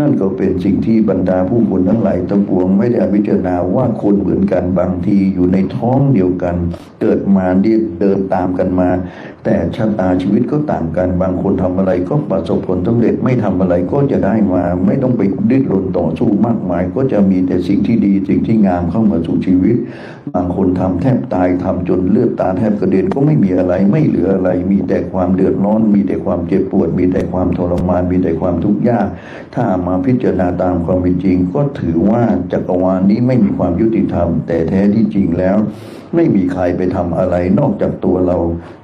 นั่นก็เป็นสิ่งที่บรรดาผู้คนทั้งหลายทั้งปวงไม่ได้พิจารณาว่าคนเหมือนกันบางทีอยู่ในท้องเดียวกัน เกิดมาเดินเดินตามกันมา แต่ชะตาชีวิตก็ต่างกัน บางคนทำอะไรก็ประสบผลสำเร็จไม่ทำอะไรก็จะได้มา ไม่ต้องไปดิ้นรนต่อสู้มากมาย ก็จะมีแต่สิ่งที่ดีสิ่งที่งามเข้ามาสู่ชีวิต บางคนทำแทบตายทำจนเลือดตาแทบกระเด็นก็ไม่มีอะไรไม่เหลืออะไร มีแต่ความเดือดร้อน มีแต่ความเจ็บปวด มีแต่ความทรมาน มีแต่ความทุกข์ยากถ้ามาพิจารณาตามความเป็นจริง ก็ถือว่าจักรวาลนี้ไม่มีความยุติธรรม แต่แท้ที่จริงแล้ว ไม่มีใครไปทำอะไรนอกจากตัวเรา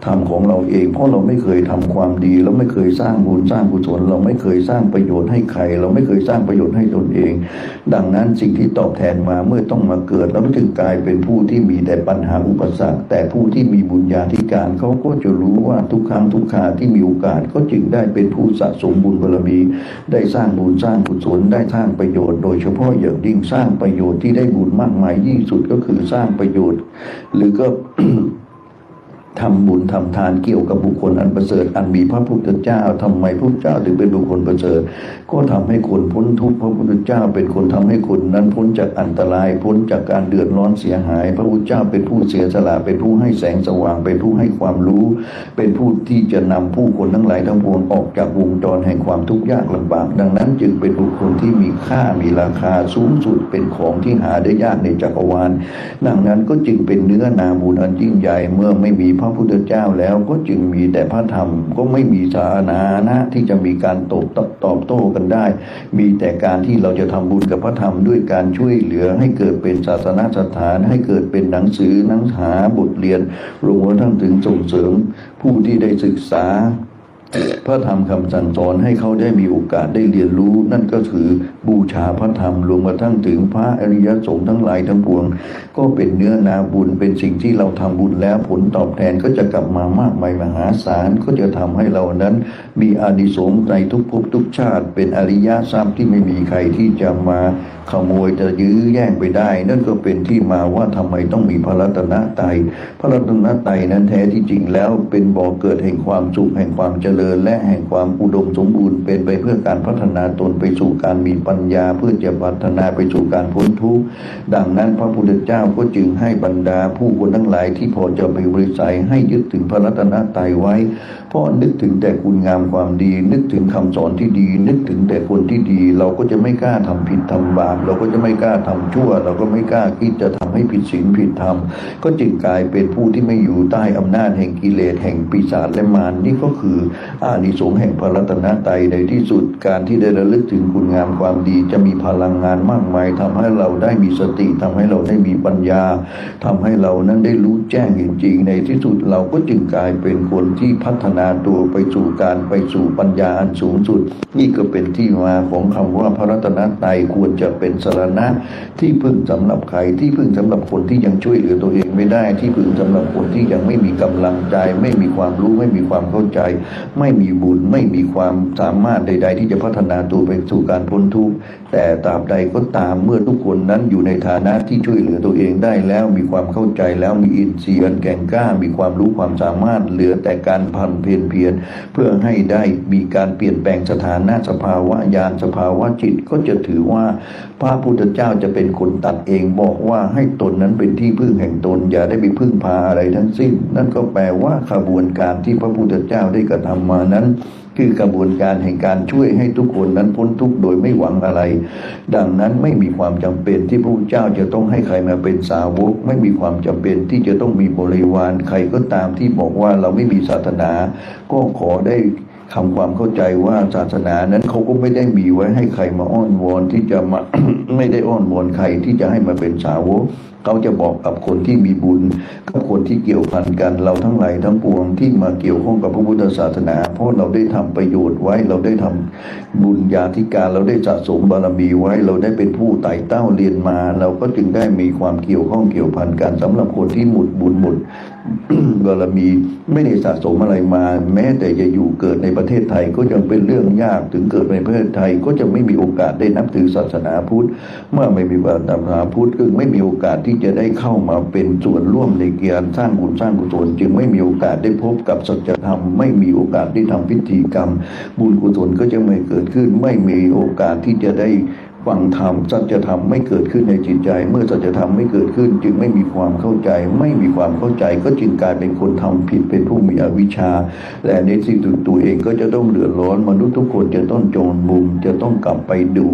ทำของเราเอง เพราะเราไม่เคยทำความดี เราไม่เคยสร้างบุญสร้างกุศลเราไม่เคยสร้างประโยชน์ให้ใคร เราไม่เคยสร้างประโยชน์ให้ตนเอง ดังนั้นสิ่งที่ตอบแทนมาเมื่อต้องมาเกิดแล้วจึงกลายเป็นผู้ที่มีแต่ปัญหาอุปสรรค แต่ผู้ที่มีบุญญาธิการเขาก็จะรู้ว่าทุกครั้งทุกคราที่มีโอกาสก็จึงได้เป็นผู้สะสมบุญบารมี ได้สร้างบุญสร้างกุศลได้สร้างประโยชน์ โดยเฉพาะอย่างยิ่งสร้างประโยชน์ที่ได้บุญมากมายยิ่งสุดก็คือสร้างประโยชน์หรือก็ ทำบุญทำทานเกี่ยวกับบุคคลอันประเสริฐอันมีพระพุทธเจ้าทำไมพระพุทธเจ้าถึงเป็นบุคคลประเสริฐก็ทำให้คนพ้นทุกข์พระพุทธเจ้าเป็นคนทำให้คนนั้นพ้นจากอันตราย พ้นจากการเดือดร้อนเสียหาย พระพุทธเจ้าเป็นผู้เสียสละเป็นผู้ให้แสงสว่าง เป็นผู้ให้ความรู้ เป็นผู้ที่จะนำผู้คนทั้งหลายทั้งปวงออกจากวงจรแห่งความทุกข์ยากลำบาก ดังนั้นจึงเป็นบุคคลที่มีค่ามีราคาสูงสุดเป็นของที่หาได้ยากในจักรวาลดังนั้นก็จึงเป็นเนื้อนาบุญอันยิ่งใหญ่เมื่อไม่มีพระพุทธเจ้าแล้วก็จึงมีแต่พระธรรมก็ไม่มีสาธารณะที่จะมีการตอบตอบโต้กันได้ มีแต่การที่เราจะทำบุญกับพระธรรมด้วยการช่วยเหลือให้เกิดเป็นศาสนสถาน ให้เกิดเป็นหนังสือหนังหาบทเรียนรวมทั้งถึงส่งเสริมผู้ที่ได้ศึกษาพระธรรมคำสั่งสอนให้เขาได้มีโอกาสได้เรียนรู้ นั่นก็คือบูชาพระธรรมรวมกระทั่งถึงพระอริยสงฆ์ทั้งหลายทั้งปวง ก็เป็นเนื้อนาบุญเป็นสิ่งที่เราทำบุญแล้วผลตอบแทนก็จะกลับมามากมายมหาศาลก็จะทำให้เรานั้น มีอานิสงส์ในทุกภพทุกชาติ เป็นอริยทรัพย์ที่ไม่มีใครที่จะมาขโมยจะยื้อแย่งไปได้ นั่นก็เป็นที่มาว่าทำไมต้องมีพระรัตนตรัยพระรัตนตรัยนั้นแท้ที่จริงแล้วเป็นบ่อเกิดแห่งความสุขแห่งความเจริญ และแห่งความอุดมสมบูรณ์เป็นไปเพื่อการพัฒนาตนไปสู่การมีปัญญาเพื่อจะพัฒนาไปสู่การพ้นทุกข์ดังนั้นพระพุทธเจ้าก็จึงให้บรรดาผู้คนทั้งหลายที่พอจะไปบริสัยให้ยึดถึงพระรัตนตรัยไว้ เพราะนึกถึงแต่คุณงามความดี นึกถึงคำสอนที่ดี นึกถึงแต่คนที่ดี เราก็จะไม่กล้าทำผิดทำบาปเราก็จะไม่กล้าทำชั่ว เราก็ไม่กล้าคิดจะทำให้ผิดศีลผิดธรรมก็จึงกลายเป็นผู้ที่ไม่อยู่ใต้อำนาจแห่งกิเลสแห่งปีศาจและมารนี่ก็คืออานิสงส์แห่งพระรัตนตรัยในที่สุดการที่ได้ระลึกถึงคุณงามความดีจะมีพลังงานมากมายทำให้เราได้มีสติทำให้เราได้มีปัญญาทำให้เรานั้นได้รู้แจ้งจริงๆในที่สุดเราก็จึงกลายเป็นคนที่พัฒนาตัวไปสู่การไปสู่ปัญญาอันสูงสุด นี่ก็เป็นที่มาของคำว่าพระรัตนตรัยควรจะเป็นสรณะที่พึ่งสำหรับใครที่พึ่งสำหรับคนที่ยังช่วยเหลือตัวเอง ไม่ได้ที่พึ่งสำหรับคนที่ยังไม่มีกำลังใจ ไม่มีความรู้ไม่มีความเข้าใจ ไม่มีบุญไม่มีความสามารถใด ๆ ที่จะพัฒนาตัวไปสู่การพ้นทุกข์แต่ตราบใดก็ตามเมื่อทุกคนนั้นอยู่ในฐานะที่ช่วยเหลือตัวเองได้แล้วมีความเข้าใจแล้วมีอินทรีย์อันแก่งกล้า มีความรู้ความสามารถเหลือแต่การพันเพียรเพียรเพื่อให้ได้มีการเปลี่ยนแปลงสถานะสภาวะญาณสภาวะจิตก็จะถือว่า พระพุทธเจ้าจะเป็นคนตัดเองบอกว่าให้ตนนั้นเป็นที่พึ่งแห่งตนอย่าได้ไปพึ่งพาอะไรทั้งสิ้น นั่นก็แปลว่าขบวนการที่พระพุทธเจ้าได้กระทำมานั้น คือกระบวนการแห่งการช่วยให้ทุกคนนั้นพ้นทุกข์โดยไม่หวังอะไร ดังนั้นไม่มีความจำเป็นที่พระพุทธเจ้าจะต้องให้ใครมาเป็นสาวก ไม่มีความจำเป็นที่จะต้องมีบริวารใครก็ตามที่บอกว่าเราไม่มีศาสนา ก็ขอได้ ทำความเข้าใจว่าศาสนานั้นเขาก็ไม่ได้มีไว้ให้ใครมาอ้อนวอนที่จะมา ไม่ได้อ้อนวอนใครที่จะให้มาเป็นสาวกเขาจะบอกกับคนที่มีบุญกับคนที่เกี่ยวพันกันเราทั้งหลายทั้งปวงที่มาเกี่ยวข้องกับพระพุทธศาสนา เพราะเราได้ทำประโยชน์ไว้เราได้ทำบุญญาธิการเราได้สะสมบารมีไว้ เราได้เป็นผู้ไต่เต้าเรียนมา เราก็จึงได้มีความเกี่ยวข้องเกี่ยวพันกันสำหรับคนที่หมุดบุญหมุด บารมีไม่ได้สะสมอะไรมา แม้แต่จะอยู่เกิดในประเทศไทยก็ยังเป็นเรื่องยากถึงเกิดในประเทศไทยก็จะไม่มีโอกาสได้นับถือศาสนาพุทธ เมื่อไม่มีศาสนาพุทธก็ไม่มีโอกาสที่จะได้เข้ามาเป็นส่วนร่วมในการสร้างบุญสร้างกุศลจึงไม่มีโอกาสได้พบกับสัจธรรมไม่มีโอกาสได้ทำพิธีกรรม บุญกุศลก็จะไม่เกิดขึ้น ไม่มีโอกาสที่จะได้ ฟังธรรมสัจธรรมไม่เกิดขึ้นในจิตใจ เมื่อสัจธรรมไม่เกิดขึ้น จึงไม่มีความเข้าใจ ไม่มีความเข้าใจ ก็จึงกลายเป็นคนทำผิดเป็นผู้มีอวิชชา และในสิ่งตัวเองก็จะต้องเดือดร้อนมนุษย์ทุกคนจะต้องโจรมุมจะต้องกลับไปดู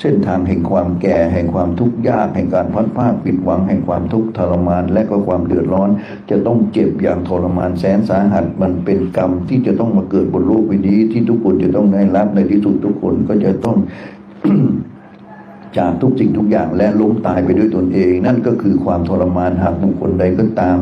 เส้นทางแห่งความแก่แห่งความทุกข์ยากแห่งการพัดภาคผิดหวังแห่งความทุกข์ทรมาน และก็ความเดือดร้อน จะต้องเจ็บอย่างทรมานแสนสาหัสมันเป็นกรรมที่จะต้องมาเกิดบนโลกใบนี้ที่ทุกคนจะต้องได้รับในที่สุดทุกคนก็จะต้อง จากทุกสิ่งทุกอย่างและล้มตายไปด้วยตนเอง นั่นก็คือความทรมานหากบุคคลใดก็ตาม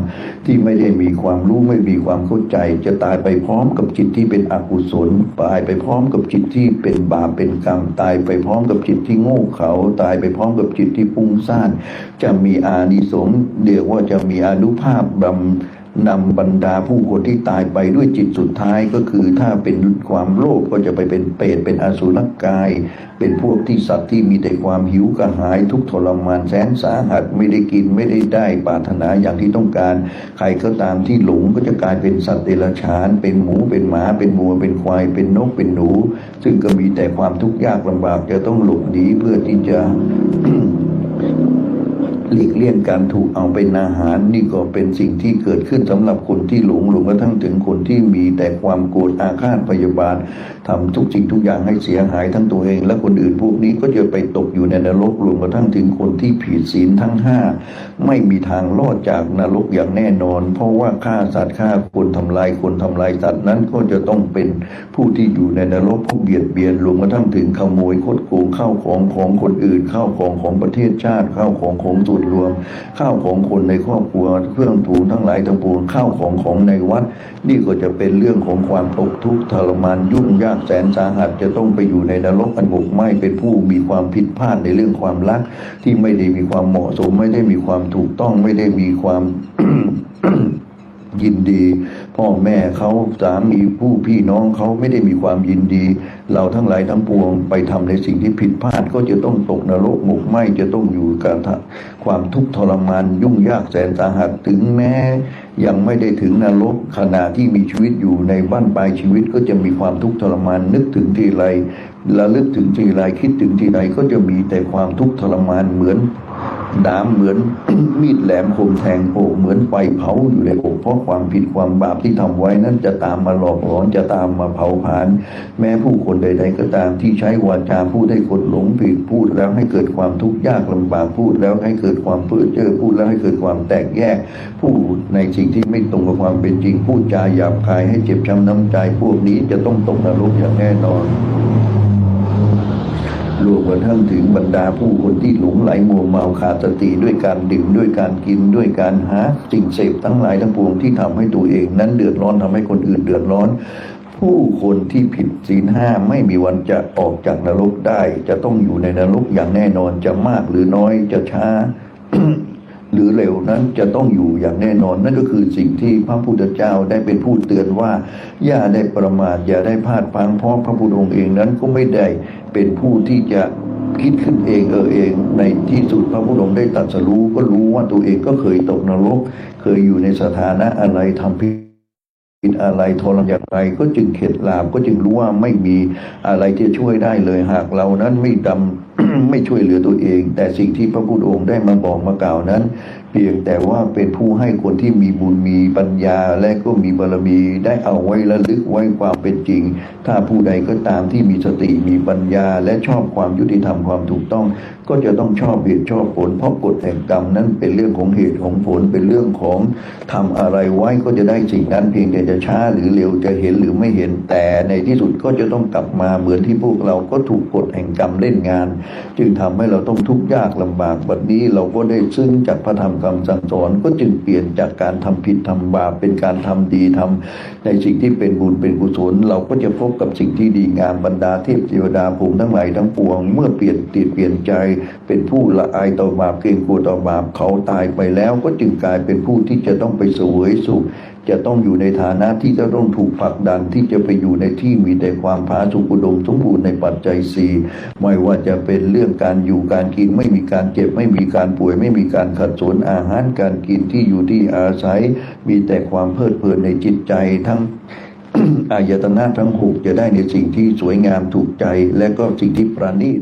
ที่ไม่ได้มีความรู้ไม่มีความเข้าใจ จะตายไปพร้อมกับจิตที่เป็นอกุศลตายไปพร้อมกับจิตที่เป็นบาปเป็นกรรม ตายไปพร้อมกับจิตที่โง่เขลาตายไปพร้อมกับจิตที่ฟุ้งซ่านจะมีอานิสงส์เดียวว่าจะมีอนุภาพบำ นำบรรดาผู้คนที่ตายไปด้วยจิตสุดท้ายก็คือถ้าเป็นความโลภก็จะไปเป็นเปรตเป็นอสุรกาย เป็นพวกที่สัตว์ที่มีแต่ความหิวกระหายทุกทรมานแสนสาหัสไม่ได้กินไม่ได้ได้ปรารถนาอย่างที่ต้องการ ใครก็ตามที่หลงก็จะกลายเป็นสัตว์เดรัจฉาน เป็นหมูเป็นหมาเป็นวัวเป็นควายเป็นนกเป็นหนู ซึ่งก็มีแต่ความทุกข์ยากลำบากจะต้องหลบหนีเพื่อที่จะ หลีกเลี่ยงการถูกเอาเป็นอาหารนี่ก็เป็นสิ่งที่เกิดขึ้นสำหรับคนที่หลงหลงกระทั่งถึงคนที่มีแต่ความโกรธอาฆาตพยาบาททำทุกสิ่งทุกอย่างให้เสียหายทั้งตัวเอง และคนอื่นพวกนี้ก็จะไปตกอยู่ในนรกรวมกระทั่งถึงคนที่ผิดศีลทั้งห้าไม่มีทางรอดจากนรกอย่างแน่นอน เพราะว่าฆ่าสัตว์ฆ่าคนทำลายคนทำลายสัตว์นั้นก็จะต้องเป็นผู้ที่อยู่ในนรกผู้เบียดเบียนรวมกระทั่งถึงขโมยคดโกงเข้าของของคนอื่นเข้าของของประเทศชาติเข้าของของส่วดรวม ข้าวของคนในครอบครัวเครื่องถูทั้งหลายทั้งปวงข้าวของของในวัด นี่ก็จะเป็นเรื่องของความตกทุกข์ทรมานยุ่งยากแสนสาหัสจะต้องไปอยู่ในนรกอันหมกไหมเป็นผู้มีความผิดพลาดในเรื่องความรัก ที่ไม่ได้มีความเหมาะสมไม่ได้มีความถูกต้องไม่ได้มีความ ยินดี พ่อแม่เขาสามีผู้พี่น้องเขาไม่ได้มีความยินดี เราทั้งหลายทั้งปวงไปทำในสิ่งที่ผิดพลาดก็จะต้องตกนรกหมกไหมจะต้องอยู่กับความทุกข์ทรมานยุ่งยากแสนสาหัสถึงแม้ ยังไม่ได้ถึงนรกขณะที่มีชีวิตอยู่ในบ้านปลายชีวิตก็จะมีความทุกข์ทรมานนึกถึงทีไรระลึกถึงทีไรคิดถึงทีไรก็จะมีแต่ความทุกข์ทรมานเหมือน ดามเหมือนมีดแหลมคมแทงอกเหมือนไฟเผาอยู่ในอกเพราะความผิดความบาปที่ทำไว้นั้นจะตามมาหลอกหลอนจะตามมาเผาผลาญแม้ผู้คนใด ๆ ก็ตามที่ใช้วาจาพูดให้คนหลงผิดพูดแล้วให้เกิดความทุกข์ยากลำบากพูดแล้วให้เกิดความเปื้อเจ้อพูดแล้วให้เกิดความแตกแยก พูดในสิ่งที่ไม่ตรงกับความเป็นจริงพูดจาหยาบคายให้เจ็บช้ำน้ำใจพวกนี้จะต้องตกนรกอย่างแน่นอน รวมกระทั่งถึงบรรดาผู้คนที่หลงไหลมัวเมาขาดสติด้วยการดื่มด้วยการกินด้วยการหาสิ่งเสพทั้งหลายทั้งปวงที่ทำให้ตัวเอง นั้นเดือดร้อนทำให้คนอื่นเดือดร้อน ผู้คนที่ผิดศีลห้าไม่มีวันจะออกจากนรกได้ จะต้องอยู่ในนรกอย่างแน่นอนจะมากหรือน้อยจะช้าหรือเร็วนั้นจะต้องอยู่อย่างแน่นอนนั่นก็คือสิ่งที่พระพุทธเจ้าได้เป็นผู้เตือนว่าอย่าได้ประมาทอย่าได้พลาดพลังเพราะพระพุทธองค์เองนั้นก็ไม่ได้ เป็นผู้ที่จะคิดขึ้นเองเออเอง ในที่สุดพระพุทธองค์ได้ตรัสรู้ก็รู้ว่าตัวเองก็เคยตกนรก เคยอยู่ในสถานะอะไรทำผิดผิดอะไรทรมานอย่างไรก็จึงเข็ดหลาบก็จึงรู้ว่าไม่มีอะไรที่จะช่วยได้เลยหากเรานั้นไม่ดำไม่ช่วยเหลือตัวเอง แต่สิ่งที่พระพุทธองค์ได้มาบอกมากล่าวนั้นเพียงแต่ว่าเป็นผู้ให้คนที่มีบุญมีปัญญาและก็มีบารมีได้เอาไว้ระลึกไว้ความเป็นจริง ถ้าผู้ใดก็ตามที่มีสติมีปัญญา และชอบความยุติธรรมความถูกต้อง ก็จะต้องชอบเหตุชอบผล เพราะกฎแห่งกรรมนั้นเป็นเรื่องของเหตุของผลเป็นเรื่องของทำอะไรไว้ก็จะได้สิ่งนั้นเพียงแต่จะช้าหรือเร็วจะเห็นหรือไม่เห็นแต่ในที่สุดก็จะต้องกลับมาเหมือนที่พวกเราก็ถูกกฎแห่งกรรมเล่นงาน จึงทำให้เราต้องทุกข์ยากลำบากแบัดนี้เราก็ได้ซึ่งจากพระธรรมคำสั่งสอนก็จึงเปลี่ยนจากการทำผิดทำบาปเป็นการทำดีทำในสิ่งที่เป็นบุญเป็นกุศล เราก็จะพบกับสิ่งที่ดีงามบรรดาเทพเทวดาภูมิทั้งหลายทั้งปวง เมื่อเปลี่ยนติดเปลี่ยนใจ เป็นผู้ละอายต่อบาปเกรงกลัวต่อบาปเขาตายไปแล้วก็จึงกลายเป็นผู้ที่จะต้องไปเสวยสุข จะต้องอยู่ในฐานะที่จะต้องถูกผลักดันที่จะไปอยู่ในที่มีแต่ความผาสุกอุดมสมบูรณ์ในปัจจัยสี่ไม่ว่าจะเป็นเรื่องการอยู่การกินไม่มีการเจ็บไม่มีการป่วย ไม่มีการขัดสนอาหารการกินที่อยู่ที่อาศัย มีแต่ความเพลิดเพลินในจิตใจทั้งอายตนะทั้งหกจะได้ในสิ่งที่สวยงามถูกใจและก็สิ่งที่ประณีต